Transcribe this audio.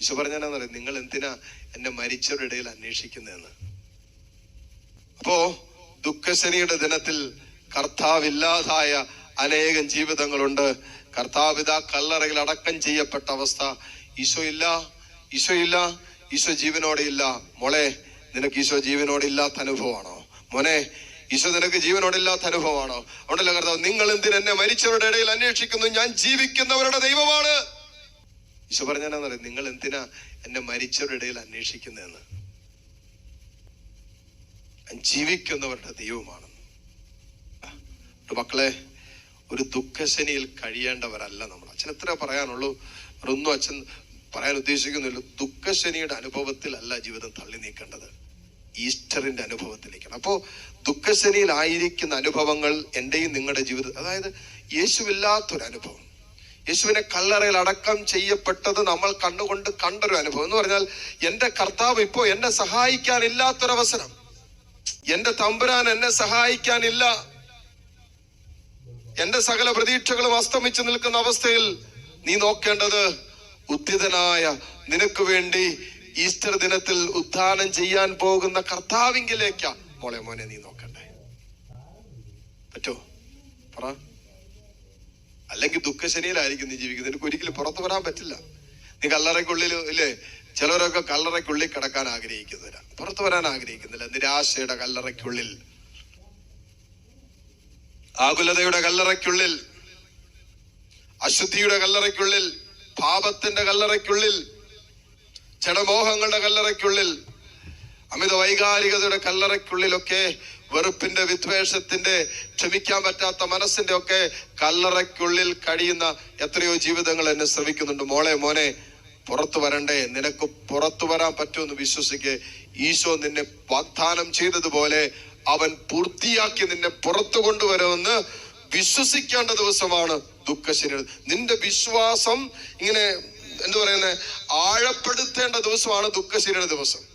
ഈശോ പറഞ്ഞാന്നറിയാം നിങ്ങൾ എന്തിനാ എന്നെ മരിച്ചവരുടെ ഇടയിൽ അന്വേഷിക്കുന്നതെന്ന്? അപ്പോ ദുഃഖശനിയുടെ ദിനത്തിൽ കർത്താവില്ലാതായ അനേകം ജീവിതങ്ങളുണ്ട്. കർത്താവിത കല്ലറയിൽ അടക്കം ചെയ്യപ്പെട്ട അവസ്ഥ. ഈശോ ഇല്ല ഈശോ ഇല്ല ഈശോ ജീവനോടെ ഇല്ല. മോളെ നിനക്ക് ഈശോ ജീവനോടെ ഇല്ലാത്ത അനുഭവമാണോ? മോനെ ഈശോ നിനക്ക് ജീവനോടെ ഇല്ലാത്ത അനുഭവമാണോ? അതുകൊണ്ടല്ല കർത്താവ് നിങ്ങൾ എന്തിനെന്നെ മരിച്ചവരുടെ ഇടയിൽ അന്വേഷിക്കുന്നു? ഞാൻ ജീവിക്കുന്നവരുടെ ദൈവമാണ്. ഈശോ പറഞ്ഞാന്നറിയാം നിങ്ങൾ എന്തിനാ എന്നെ മരിച്ചവരുടെ ഇടയിൽ അന്വേഷിക്കുന്നതെന്ന്? ജീവിക്കുന്നവരുടെ ദൈവമാണ് മക്കളെ ഒരു ദുഃഖശനിയിൽ കഴിയേണ്ടവരല്ല നമ്മൾ. അച്ഛൻ എത്ര പറയാനുള്ളൂ? ഒന്നും അച്ഛൻ പറയാൻ ഉദ്ദേശിക്കുന്നില്ല. ദുഃഖശനിയുടെ അനുഭവത്തിലല്ല ജീവിതം തള്ളി നീക്കേണ്ടത്. ഈസ്റ്ററിന്റെ അനുഭവത്തിലേക്കാണ്. അപ്പോ ദുഃഖശനിയിലായിരിക്കുന്ന അനുഭവങ്ങൾ എന്റെയും നിങ്ങളുടെ ജീവിതം അതായത് യേശുവില്ലാത്തൊരു അനുഭവം യേശുവിനെ കല്ലറയിൽ അടക്കം ചെയ്യപ്പെട്ടത് നമ്മൾ കണ്ണുകൊണ്ട് കണ്ടൊരു അനുഭവം. എന്ന് പറഞ്ഞാൽ എന്റെ കർത്താവ് ഇപ്പോ എന്നെ സഹായിക്കാനില്ലാത്തൊരവസരം. എന്റെ തമ്പുരാൻ എന്നെ സഹായിക്കാനില്ല. എന്റെ സകല പ്രതീക്ഷകളും അസ്തമിച്ചു നിൽക്കുന്ന അവസ്ഥയിൽ നീ നോക്കേണ്ടത് ഉദ്ധിതനായ നിനക്ക് വേണ്ടി ഈസ്റ്റർ ദിനത്തിൽ ഉദ്ധാനം ചെയ്യാൻ പോകുന്ന കർത്താവിങ്കിലേക്കാ. മോളെ മോനെ നീ നോക്കണ്ടേ? പറ്റോ? പറ. അല്ലെങ്കിൽ ദുഃഖശനിയിലായിരിക്കും നീ ജീവിക്കുന്നത്. നിനക്ക് ഒരിക്കലും പുറത്തു വരാൻ പറ്റില്ല. നീ കല്ലറയ്ക്കുള്ളിൽ ഇല്ലേ? ചിലരൊക്കെ കല്ലറയ്ക്കുള്ളിൽ കിടക്കാൻ ആഗ്രഹിക്കുന്നില്ല പുറത്തു വരാൻ ആഗ്രഹിക്കുന്നില്ല. നിരാശയുടെ കല്ലറയ്ക്കുള്ളിൽ. ആകുലതയുടെ കല്ലറയ്ക്കുള്ളിൽ. അശുദ്ധിയുടെ കല്ലറയ്ക്കുള്ളിൽ. പാപത്തിന്റെ കല്ലറയ്ക്കുള്ളിൽ. ചടമോഹങ്ങളുടെ കല്ലറയ്ക്കുള്ളിൽ. അമിത വൈകാരികതയുടെ കല്ലറയ്ക്കുള്ളിലൊക്കെ വെറുപ്പിന്റെ വിദ്വേഷത്തിന്റെ ക്ഷമിക്കാൻ പറ്റാത്ത മനസ്സിന്റെ ഒക്കെ കല്ലറയ്ക്കുള്ളിൽ കഴിയുന്ന എത്രയോ ജീവിതങ്ങൾ എന്നെ ശ്രമിക്കുന്നുണ്ട്. മോളെ മോനെ പുറത്തു വരണ്ടേ? നിനക്ക് പുറത്തു വരാൻ പറ്റുമെന്ന് വിശ്വസിക്കെ. ഈശോ നിന്നെ വാഗ്ദാനം ചെയ്തതുപോലെ അവൻ പൂർത്തിയാക്കി നിന്നെ പുറത്തു കൊണ്ടുവരുമെന്ന് വിശ്വസിക്കേണ്ട ദിവസമാണ് ദുഃഖശനി നിന്റെ വിശ്വാസം ഇങ്ങനെ എന്തു പറയുന്നത് ആഴപ്പെടുത്തേണ്ട ദിവസമാണ് ദുഃഖശനിയുടെ ദിവസം.